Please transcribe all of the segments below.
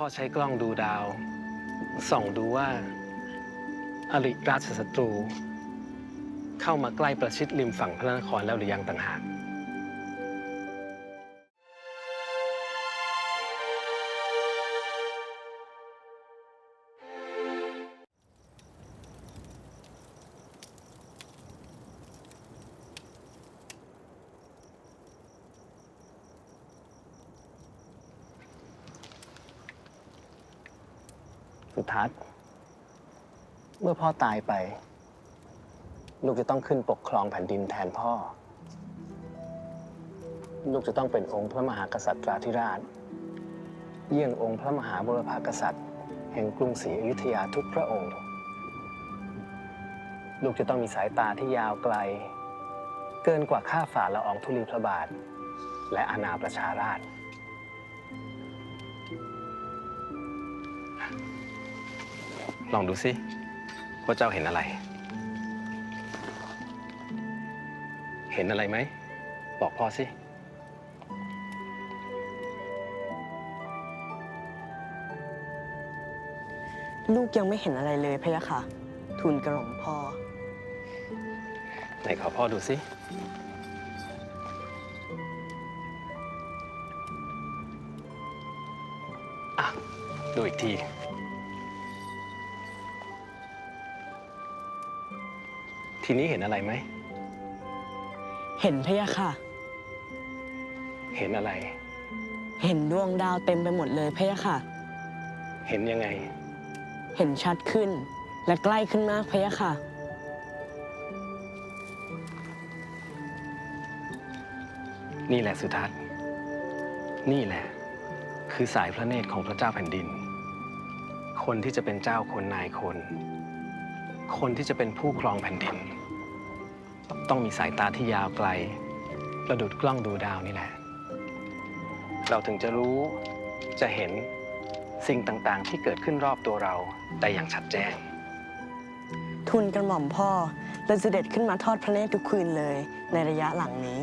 พ่อใช้กล้องดูดาว ส่องดูว่า อริราชศัตรู เข้ามาใกล้ประชิดริมฝั่งพระนครแล้วหรือยังต่างหาก สุทัศน์เมื่อพ่อตายไป ลูกจะต้องขึ้นปกครองแผ่นดินแทนพ่อ ลูกจะต้องเป็นองค์พระมหากษัตริย์ธิราช เยี่ยงองค์พระมหาบุรพากษัตริย์ แห่งกรุงศรีอยุธยาทุกพระองค์ ลูกจะต้องมีสายตาที่ยาวไกล เกินกว่าข้าฝ่าละอองธุลีพระบาท และอาณาประชาราช ลองดูสิว่าเจ้าเห็นอะไร เห็นอะไรไหม บอกพ่อสิ ลูกยังไม่เห็นอะไรเลยพะยะค่ะ ทูลกระหม่อมพ่อ ไหนขอพ่อดูสิ อะ ดูอีกที ทีนี้เห็นอะไรไหม เห็นพะยะค่ะ เห็นอะไร เห็นดวงดาวเต็มไปหมดเลยพะยะค่ะ เห็นยังไง เห็นชัดขึ้น และใกล้ขึ้นมากพะยะค่ะ นี่แหละสุทัศน์ นี่แหละ คือสายพระเนตรของพระเจ้าแผ่นดิน คนที่จะเป็นเจ้าคนนายคน คนที่จะเป็นผู้ครองแผ่นดิน ต้องมีสายตาที่ยาวไกลประดุดกล้องดูดาวนี่แหละ เราถึงจะรู้จะเห็นสิ่งต่างๆ ที่เกิดขึ้นรอบตัวเราได้อย่างชัดแจ้งทูลกระหม่อมพ่อและเสด็จขึ้นมาทอดพระเนตรทุกคืนเลยในระยะหลังนี้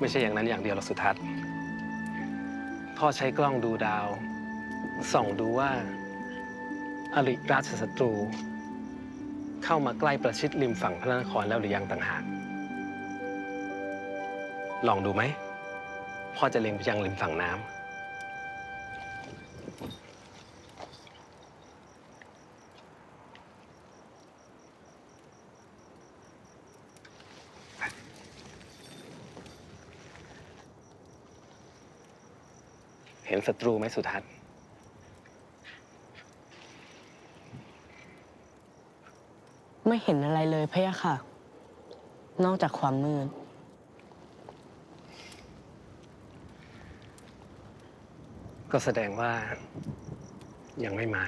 ไม่ใช่อย่างนั้นอย่างเดียวหรอกสุทัศน์ พ่อใช้กล้องดูดาว ส่องดูว่า อริราชศัตรู เข้ามาใกล้ประชิดริมฝั่งพระนครแล้วหรือยังต่างหาก ลองดูไหม พ่อจะเล็งไปยังริมฝั่งน้ำเห็นศัตรูไหมสุทัศน์ ไม่เห็นอะไรเลยพะยะค่ะ นอกจากความมืด ก็แสดงว่ายังไม่มา